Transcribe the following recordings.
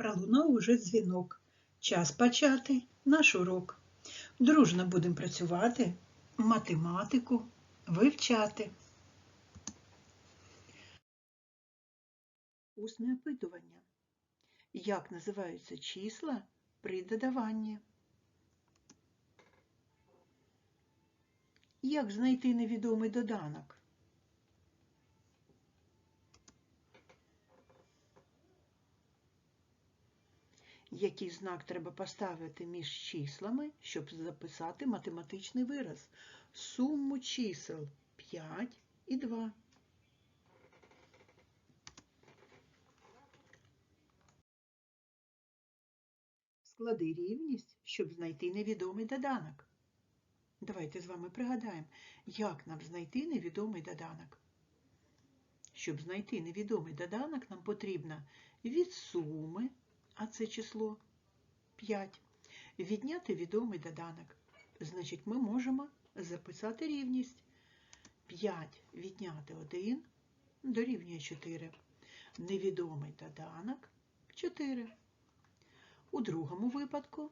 Пролунав уже дзвінок. Час почати наш урок. Дружно будемо працювати, математику вивчати. Усне опитування. Як називаються числа при додаванні? Як знайти невідомий доданок? Який знак треба поставити між числами, щоб записати математичний вираз? Суму чисел 5 і 2. Склади рівність, щоб знайти невідомий доданок. Давайте з вами пригадаємо, як нам знайти невідомий доданок. Щоб знайти невідомий доданок, нам потрібно від суми, а це число 5, відняти відомий доданок. Значить, ми можемо записати рівність 5 відняти 1 дорівнює 4. Невідомий доданок 4. У другому випадку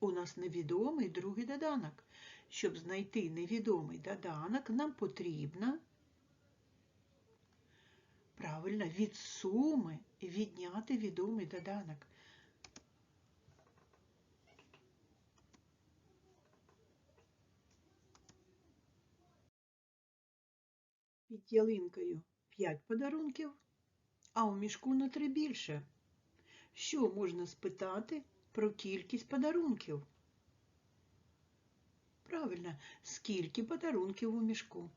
у нас невідомий другий доданок. Щоб знайти невідомий доданок, нам потрібно правильно від суми відняти відомий доданок. Під ялинкою 5 подарунків, а у мішку на 3 більше. Що можна спитати про кількість подарунків? Правильно, скільки подарунків у мішку?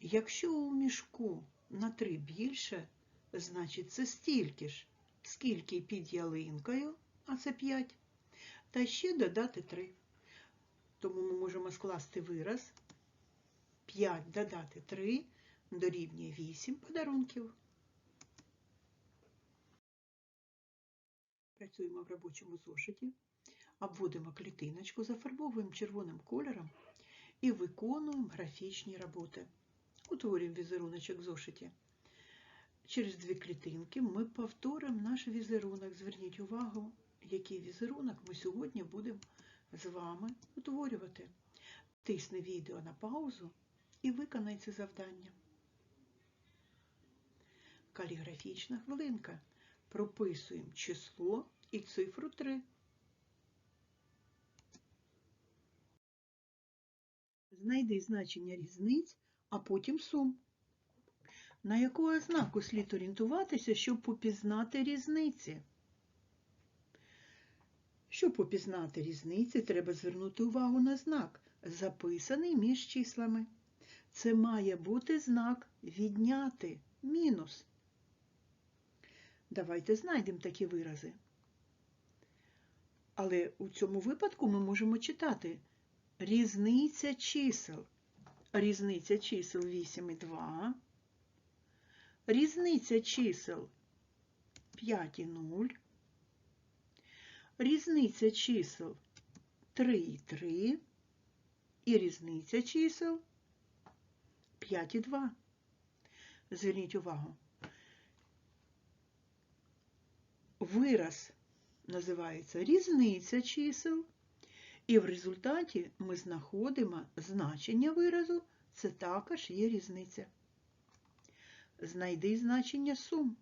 Якщо у мішку на 3 більше, значить це стільки ж, скільки під ялинкою, а це 5, та ще додати 3. Тому ми можемо скласти вираз 5 додати 3 дорівнює 8 подарунків. Працюємо в робочому зошиті, обводимо клітиночку, зафарбовуємо червоним кольором і виконуємо графічні роботи. Утворюємо візеруночок в зошиті. Через дві клітинки ми повторимо наш візерунок. Зверніть увагу, який візерунок ми сьогодні будемо з вами утворювати. Тисни відео на паузу і виконай це завдання. Каліграфічна хвилинка. Прописуємо число і цифру 3. Знайди значення різниць, а потім сум. На яку ознаку слід орієнтуватися, щоб попізнати різниці? Щоб попізнати різниці, треба звернути увагу на знак, записаний між числами. Це має бути знак відняти мінус. Давайте знайдемо такі вирази. Але у цьому випадку ми можемо читати різниця чисел. Різниця чисел 8 і 2. Різниця чисел 5 і 0. Різниця чисел 3 і 3. І різниця чисел 5 і 2. Зверніть увагу. Вираз називається різниця чисел, і в результаті ми знаходимо значення виразу, це також є різниця. Знайди значення сум.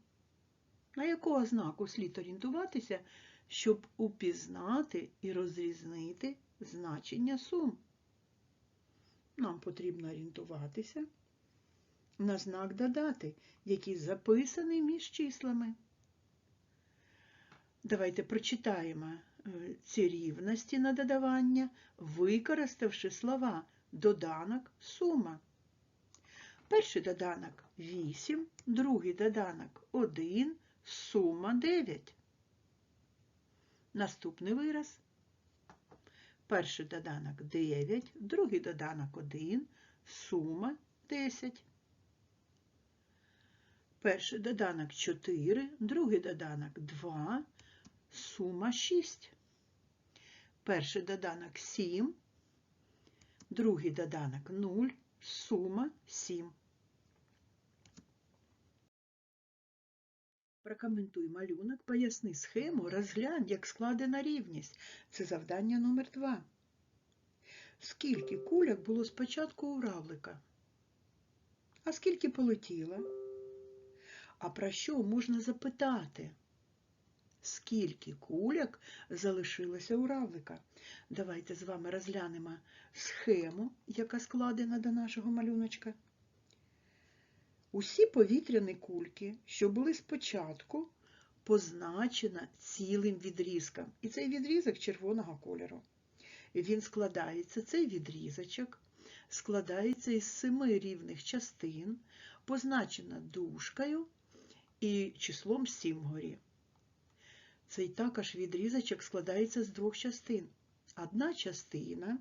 На яку ознаку слід орієнтуватися, щоб упізнати і розрізнити значення сум? Нам потрібно орієнтуватися на знак додати, який записаний між числами. Давайте прочитаємо ці рівності на додавання, використавши слова доданок, сума. Перший доданок 8, другий доданок 1, сума 9. Наступний вираз. Перший доданок 9, другий доданок 1, сума 10. Перший доданок 4, другий доданок 2, сума 6. Перший доданок 7, другий доданок 0, сума 7. Прокоментуй малюнок, поясни схему, розглянь, як складена рівність. Це завдання номер два. Скільки кульок було спочатку у равлика? А скільки полетіло? А про що можна запитати? Скільки кульок залишилося у равлика? Давайте з вами розглянемо схему, яка складена до нашого малюночка. Усі повітряні кульки, що були спочатку, позначено цілим відрізком. І цей відрізок червоного кольору. Він складається, цей відрізочок, складається із семи рівних частин, позначена дужкою і числом 7 горі. Цей також відрізочок складається з двох частин. Одна частина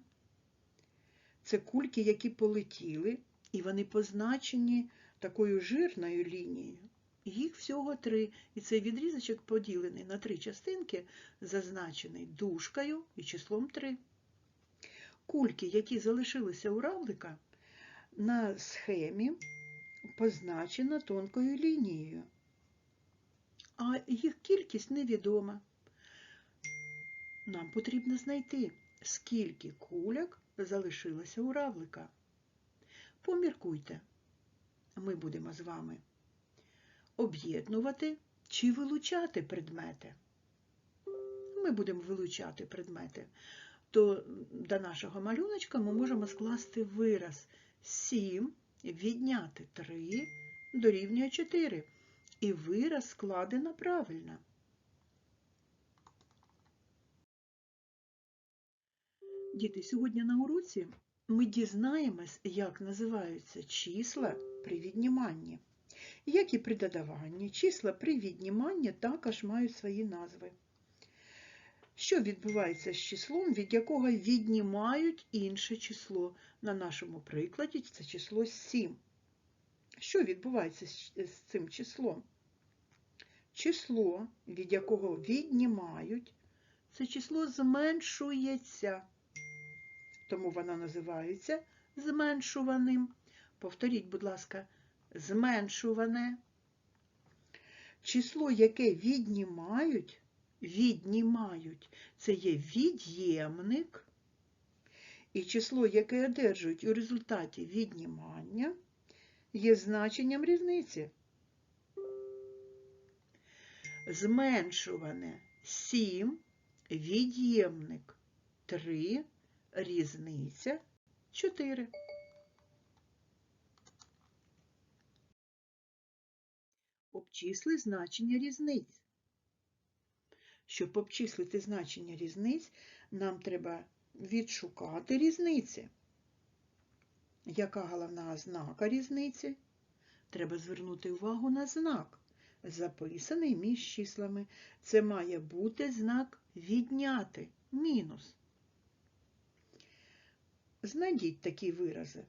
це кульки, які полетіли, і вони позначені такою жирною лінією. Їх всього три, і цей відрізочок поділений на три частинки, зазначений дужкою і числом 3. Кульки, які залишилися у равлика, на схемі позначено тонкою лінією, а їх кількість невідома. Нам потрібно знайти, скільки кульок залишилося у равлика. Поміркуйте, ми будемо з вами об'єднувати чи вилучати предмети. Ми будемо вилучати предмети. То до нашого малюночка ми можемо скласти вираз 7 відняти 3 дорівнює 4. І вираз складено правильно. Діти, сьогодні на уроці ми дізнаємось, як називаються числа при відніманні. Як і при додаванні, числа при відніманні також мають свої назви. Що відбувається з числом, від якого віднімають інше число? На нашому прикладі це число 7. Що відбувається з цим числом? Число, від якого віднімають, це число зменшується. Тому воно називається зменшуваним. Повторіть, будь ласка, зменшуване. Число, яке віднімають, віднімають, це є від'ємник. І число, яке одержують у результаті віднімання, є значенням різниці. Зменшуване 7, від'ємник 3, різниця 4. Обчисли значення різниць. Щоб обчислити значення різниць, нам треба відшукати різниці. Яка головна ознака різниці? Треба звернути увагу на знак, записаний між числами. Це має бути знак відняти, мінус. Знайдіть такі вирази.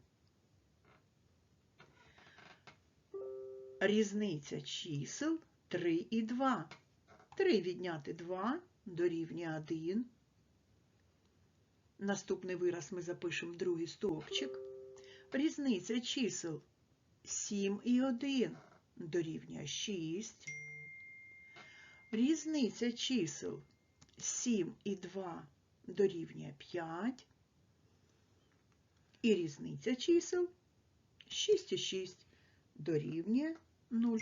Різниця чисел 3 і 2. 3 відняти 2 дорівнює 1. Наступний вираз ми запишемо в другий стовпчик. Різниця чисел 7 і 1 дорівнює 6. Різниця чисел 7 і 2 дорівнює 5. І різниця чисел 6 і 6 дорівнює 0.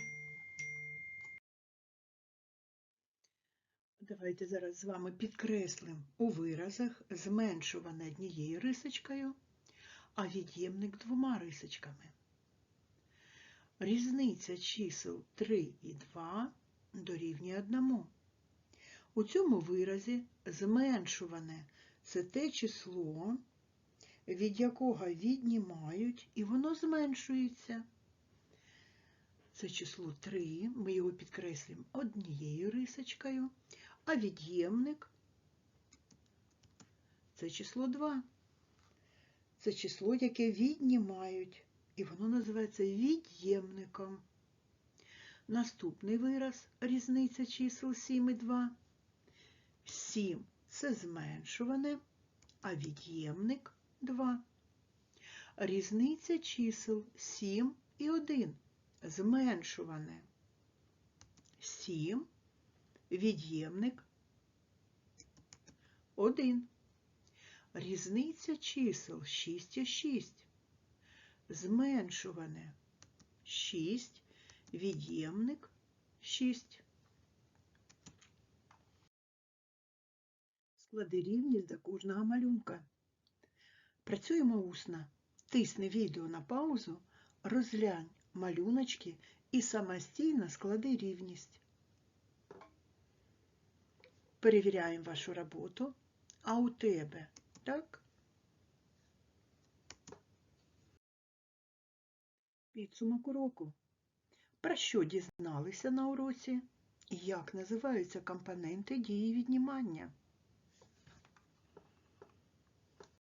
Давайте зараз з вами підкреслимо у виразах зменшуване однією рисочкою, а від'ємник двома рисочками. Різниця чисел 3 і 2 дорівнює 1. У цьому виразі зменшуване це те число, від якого віднімають, і воно зменшується. Це число 3, ми його підкреслюємо однією рисочкою, а від'ємник це число 2. Це число, яке віднімають, і воно називається від'ємником. Наступний вираз різниця чисел 7 і 2. 7 це зменшуване, а від'ємник 2. Різниця чисел 7 і 1 зменшуване. 7, від'ємник 1. Різниця чисел 6 і 6. Зменшуване 6, від'ємник 6. Склади рівність до кожного малюнка. Працюємо усно. Тисни відео на паузу, розглянь малюночки і самостійно склади рівність. Перевіряємо вашу роботу. А у тебе, так? Підсумок уроку. Про що дізналися на уроці? І як називаються компоненти дії віднімання?